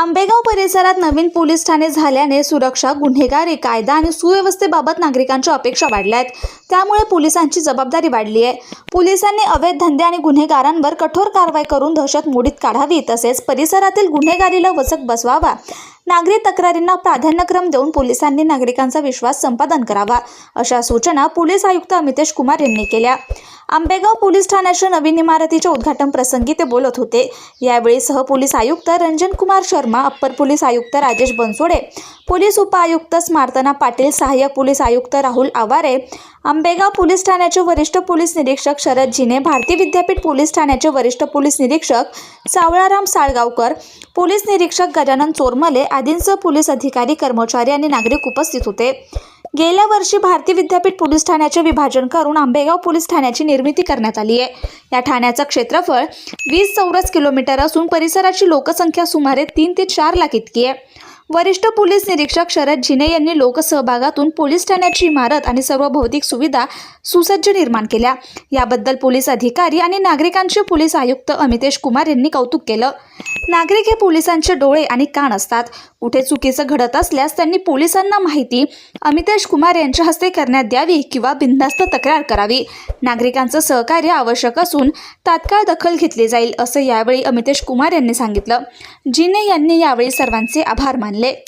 आंबेगाव परिसरात नवीन पोलीस ठाणे झाल्याने सुरक्षा गुन्हेगारी कायदा आणि सुव्यवस्थेबाबत नागरिकांच्या अपेक्षा वाढल्या आहेत त्यामुळे पोलिसांची जबाबदारी वाढली आहे. पोलिसांनी अवैध धंदे आणि गुन्हेगारांवर कठोर कारवाई करून दहशत मोडीत काढावी तसेच परिसरातील गुन्हेगारीला वचक बसवावा. नागरी तक्रारींना प्राधान्यक्रम देऊन पोलिसांनी नागरिकांचा विश्वास संपादन करावा अशा सूचना पोलीस आयुक्त अमितेश कुमार यांनी केल्या. आंबेगाव पोलीस ठाण्याच्या नवीन इमारतीच्या उद्घाटन प्रसंगी ते बोलत होते. यावेळी सहपोलीस आयुक्त रंजन कुमार शर्मा अप्पर पोलीस आयुक्त राजेश बनसोडे पोलीस उपआयुक्त स्मार्तना पाटील सहाय्यक पोलीस आयुक्त राहुल आवारे आंबेगाव पोलीस ठाण्याचे वरिष्ठ पोलीस निरीक्षक शरद जिने भारतीय विद्यापीठ पोलीस ठाण्याचे वरिष्ठ पोलीस निरीक्षक सावळाराम साळगावकर पोलीस निरीक्षक गजानन चोरमले आदींसह पोलीस अधिकारी कर्मचारी आणि नागरिक उपस्थित होते. गेल्या वर्षी भारतीय विद्यापीठ पोलीस ठाण्याचे विभाजन करून आंबेगाव पोलीस ठाण्याची निर्मिती करण्यात आली आहे. या ठाण्याचं क्षेत्रफळ वीस चौरस किलोमीटर असून परिसराची लोकसंख्या सुमारे तीन ते चार लाख इतकी आहे. वरिष्ठ पोलीस निरीक्षक शरद झिने यांनी लोकसहभागातून पोलीस ठाण्याची इमारत आणि सर्व भौतिक सुविधा सुसज्ज निर्माण केल्या. याबद्दल पोलीस अधिकारी आणि नागरिकांचे पोलीस आयुक्त अमितेश कुमार यांनी कौतुक केलं. नागरिक हे पोलिसांचे डोळे आणि कान असतात. कुठे चुकीचं घडत असल्यास त्यांनी पोलिसांना माहिती अमितेश कुमार यांच्या हस्ते करण्यात द्यावी किंवा बिनधास्त तक्रार करावी. नागरिकांचं सहकार्य आवश्यक असून तात्काळ दखल घेतली जाईल असं यावेळी अमितेश कुमार यांनी सांगितलं. जिने यांनी यावेळी सर्वांचे आभार मानले. les